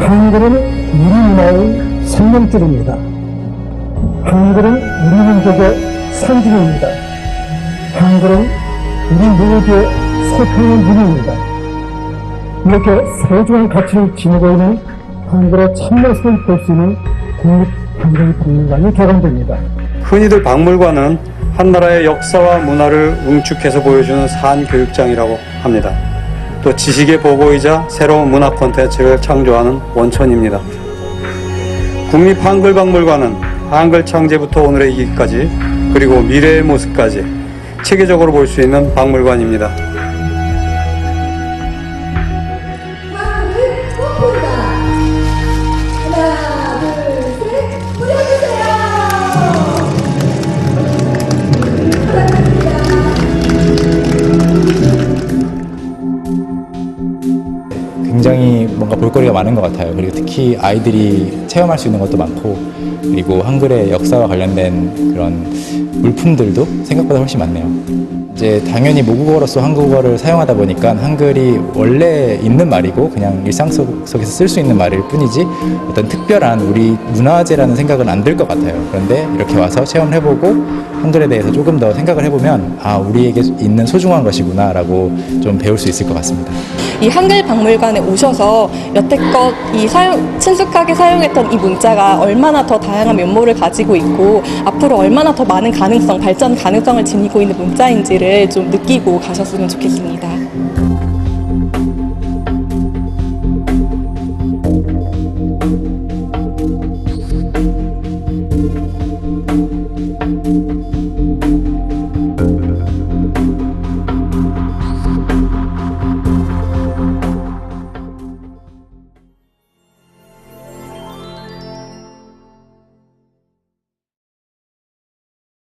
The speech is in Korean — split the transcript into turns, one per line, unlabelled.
한글은 우리 문화의 생명줄입니다. 한글은 우리 민족의 상징입니다. 한글은 우리 모두의 소통의 문화입니다. 이렇게 소중한 가치를 지니고 있는 한글의 참모습을 볼 수 있는 국립한글박물관이 개관됩니다.
흔히들 박물관은 한 나라의 역사와 문화를 응축해서 보여주는 산 교육장이라고 합니다. 또 지식의 보고이자 새로운 문화 콘텐츠를 창조하는 원천입니다. 국립한글박물관은 한글 창제부터 오늘의 이기까지 그리고 미래의 모습까지 체계적으로 볼 수 있는 박물관입니다.
thank you
굉장히 뭔가 볼거리가 많은 것 같아요. 그리고 특히 아이들이 체험할 수 있는 것도 많고, 그리고 한글의 역사와 관련된 그런 물품들도 생각보다 훨씬 많네요. 이제 당연히 모국어로서 한국어를 사용하다 보니까 한글이 원래 있는 말이고 그냥 일상 속- 속에서 쓸 수 있는 말일 뿐이지 어떤 특별한 우리 문화재라는 생각은 안 들 것 같아요. 그런데 이렇게 와서 체험을 해보고 한글에 대해서 조금 더 생각을 해보면 아 우리에게 있는 소중한 것이구나라고 좀 배울 수 있을 것 같습니다.
이 한글 박물관 에 오셔서 여태껏 이 사용, 친숙하게 사용했던 이 문자가 얼마나 더 다양한 면모를 가지고 있고 앞으로 얼마나 더 많은 가능성, 발전 가능성을 지니고 있는 문자인지를 좀 느끼고 가셨으면 좋겠습니다.